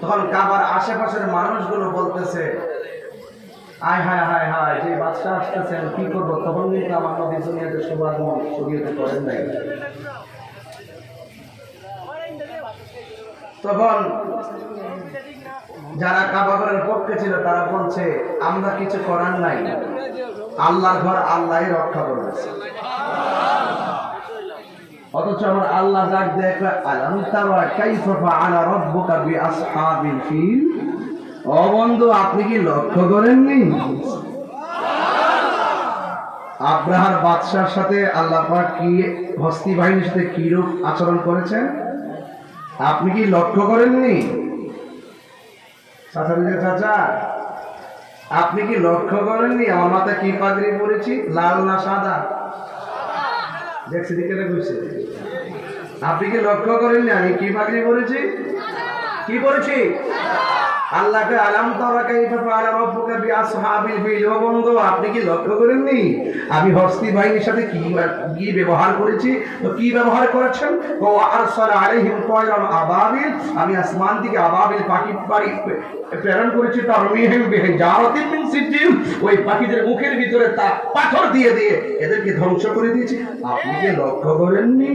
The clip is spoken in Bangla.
তখন কাবার আশেপাশের মানুষগুলো বলতেছে, আয়, হায় হায় হায়, যে বাচ্চা আসতেছেন কি করব? তখন কিন্তু আমার নদী দুনিয়াতে করেন নাই। তখন যারা কাবাগরের পক্ষে ছিল, তারা বলছে, আমরা কিছু করার নাই। আল্লাহর ঘর আল্লাহই রক্ষা করবে অথচ আমার আল্লাহ ডাক দেয় আলাম তারা কাইফা ফাআলা রাব্বুকা বিআসহাবিল ফিল? ও বন্ধু, আপনি কি লক্ষ্য করেননি? আব্রাহার বাদশার সাথে আল্লাহ পাক কি হস্তি বাহিনীর সাথে কি রূপ আচরণ করেছেন? আপনি কি লক্ষ্য করেননি? চাচা, আপনি কি লক্ষ্য করেননি? আমার মাথায় কি পাগড়ি পরেছি? লাল না সাদা? দেখছি দিকে বুঝছে আপনি কি লক্ষ্য করেননি আমি কি পাগড়ি পরেছি? কি পরেছি? আল্লাহকে আলাম ফিল। ও বন্ধু, আপনি কি লক্ষ্য করেননি? আমি হস্তি বাহিনীর সাথে কি কি ব্যবহার করেছি? তো কি ব্যবহার করেছেন? ও আলাইহিম আবাবিল। আমি আসমান থেকে আবাবিল পাখি পাড়ি প্রেরণ করেছি। তার মিহিম বিহিজারাতিন মিন ওই পাখিদের মুখের ভিতরে তা পাথর দিয়ে দিয়ে এদেরকে ধ্বংস করে দিয়েছি। আপনি কি লক্ষ্য করেননি?